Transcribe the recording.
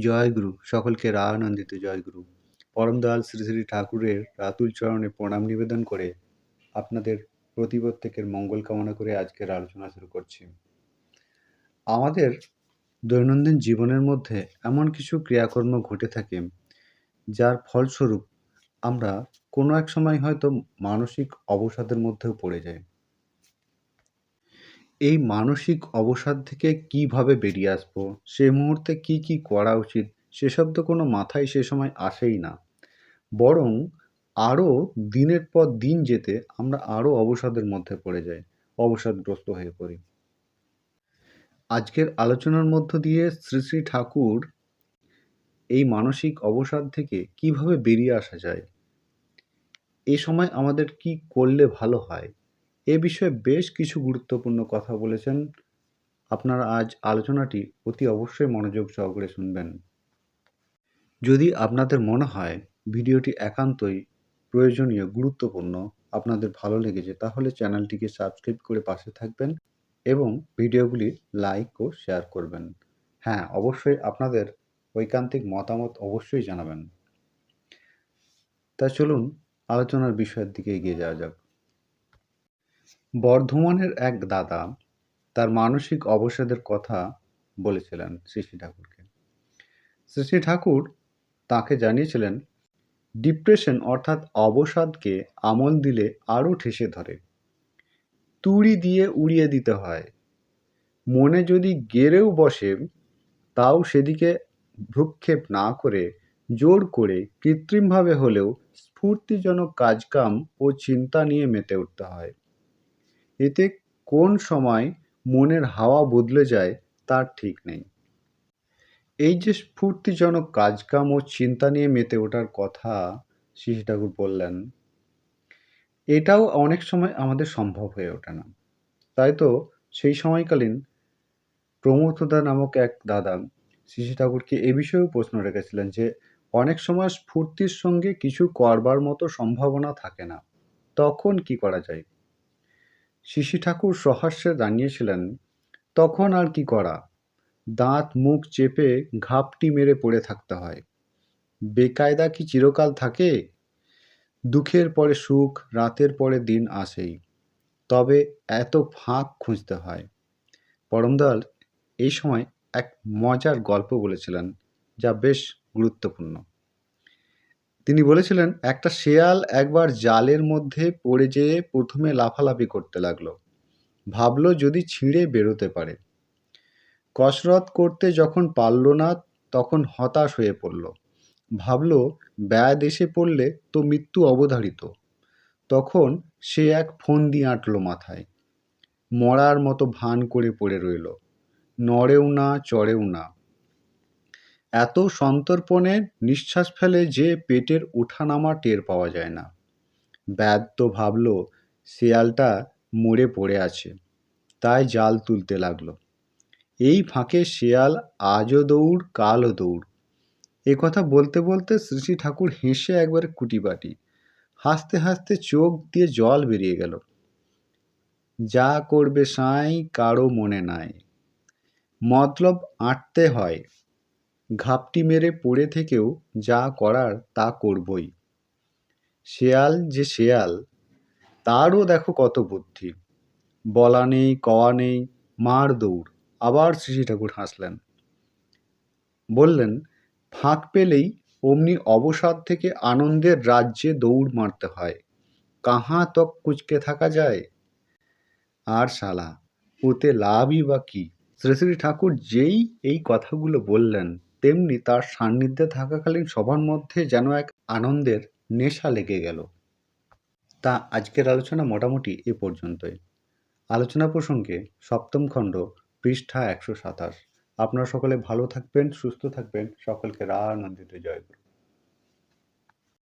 জয়গুরু, সকলকে রা আনন্দিত জয়গুরু। পরম দয়াল শ্রী শ্রী ঠাকুরের রাতুল চরণে প্রণাম নিবেদন করে আপনাদের প্রতি প্রত্যেকের মঙ্গল কামনা করে আজকের আলোচনা শুরু করছি। আমাদের দৈনন্দিন জীবনের মধ্যে এমন কিছু ক্রিয়াকর্ম ঘটে থাকে, যার ফলস্বরূপ আমরা কোনো এক সময় হয়তো মানসিক অবসাদের মধ্যেও পড়ে যাই। এই মানসিক অবসাদ থেকে কীভাবে বেরিয়ে আসব? সে মুহূর্তে কি কি করা উচিত? সেসব তো কোনো মাথায় সে সময় আসেই না। বরং আরও দিনের পর দিন যেতে আমরা আরও অবসাদের মধ্যে পড়ে যাই, অবসাদগ্রস্ত হয়ে পড়ি। আজকের আলোচনার মধ্য দিয়ে শ্রী শ্রী ঠাকুর এই মানসিক অবসাদ থেকে কীভাবে বেরিয়ে আসা যায়? এ সময় আমাদের কি করলে ভালো হয়? এ বিষয়ে বেশ কিছু গুরুত্বপূর্ণ কথা বলেছেন। আপনারা আজ আলোচনাটি অতি অবশ্যই মনোযোগ সহকারে শুনবেন। যদি আপনাদের মনে হয় ভিডিওটি একান্তই প্রয়োজনীয়, গুরুত্বপূর্ণ, আপনাদের ভালো লেগেছে, তাহলে চ্যানেলটিকে সাবস্ক্রাইব করে পাশে থাকবেন এবং ভিডিওগুলি লাইক ও শেয়ার করবেন। হ্যাঁ অবশ্যই আপনাদের ঐকান্তিক মতামত অবশ্যই জানাবেন। তা চলুন, আলোচনার বিষয়ের দিকে এগিয়ে যাওয়া যাক। বর্ধমানের এক দাদা তার মানসিক অবসাদের কথা বলেছিলেন শ্রী ঠাকুরকে। শ্রী ঠাকুর তাকে জানিয়েছিলেন, ডিপ্রেশন অর্থাৎ অবসাদকে আমল দিলে আরও ঠেসে ধরে। তুড়ি দিয়ে উড়িয়ে দিতে হয়। মনে যদি গেড়েও বসে, তাও সেদিকে ভ্রুক্ষেপ না করে, জোর করে কৃত্রিমভাবে হলেও স্ফূর্তিজনক কাজকাম ও চিন্তা নিয়ে মেতে উঠতে হয়। এতে কোন সময় মনের হাওয়া বদলে যায় তার ঠিক নেই। এই যে স্ফূর্তিজনক কাজকাম ও চিন্তা নিয়ে মেতে ওঠার কথা শিশু ঠাকুর বললেন, এটাও অনেক সময় আমাদের সম্ভব হয়ে ওঠে না। তাই তো সেই সময়কালীন প্রমথদা নামক এক দাদা শিশু ঠাকুরকে এ বিষয়েও প্রশ্ন রেখেছিলেন যে, অনেক সময় স্ফূর্তির সঙ্গে কিছু করবার মতো সম্ভাবনা থাকে না। তখন কি করা যায়? শিশি ঠাকুর সহাস্যে দাঁড়িয়েছিলেন তখন আর কি করা? দাঁত মুখ চেপে ঘাপটি মেরে পড়ে থাকতে হয়। বেকায়দা কি চিরকাল থাকে? দুঃখের পরে সুখ, রাতের পরে দিন আসেই। তবে এত ফাঁক খুঁজতে হয়। পরমদয়াল এই সময় এক মজার গল্প বলেছিলেন, যা বেশ গুরুত্বপূর্ণ। তিনি বলেছিলেন, একটা শেয়াল একবার জালের মধ্যে পড়ে যেয়ে প্রথমে লাফালাফি করতে লাগল। ভাবলো যদি ছিঁড়ে বেরোতে পারে। কসরত করতে যখন পারল না, তখন হতাশ হয়ে পড়ল। ভাবল, ব্যাদ এসে পড়লে তো মৃত্যু অবধারিত। তখন সে এক ফোন দিয়ে আঁটল মাথায়। মরার মতো ভান করে পড়ে রইল। নড়েও না, চড়েও না। এত সন্তর্পণে নিঃশ্বাস ফেলে যে পেটের ওঠানামা টের পাওয়া যায় না। ব্যাদ তো ভাবল, শেয়ালটা মরে পড়ে আছে। তাই জাল তুলতে লাগল। এই ফাঁকে শেয়াল আজও দৌড়, কালও দৌড়। এ কথা বলতে বলতে শ্রী ঠাকুর হেসে একবারে কুটিবাটি হাসতে হাসতে চোখ দিয়ে জল বেরিয়ে গেল। যা করবে সাঁই কারও মনে নাই। মতলব আঁটতে হয়। ঘাপটি মেরে পড়ে থেকেও যা করার তা করবই। শেয়াল যে শেয়াল, তারও দেখো কত বুদ্ধি। বলা নেই, কওয়া নেই, মার দৌড়। আবার শ্রী ঠাকুর হাসলেন। বললেন, ফাঁক পেলেই অমনি অবসাদ থেকে আনন্দের রাজ্যে দৌড় মারতে হয়। কাহা তক কুচকে থাকা যায়? আর শালা, ওতে লাভই বা কি? শ্রী শ্রী ঠাকুর যেই এই কথাগুলো বললেন তেমনি তার সান্নিধ্যে থাকাকালীন সবার মধ্যে যেন এক আনন্দের নেশা লেগে গেল। তা আজকের আলোচনা মোটামুটি এ পর্যন্তই। আলোচনা প্রসঙ্গে সপ্তম খণ্ড, পৃষ্ঠা একশো সাতাশ। আপনারা সকলে ভালো থাকবেন, সুস্থ থাকবেন। সকলকে রা আনন্দিত জয়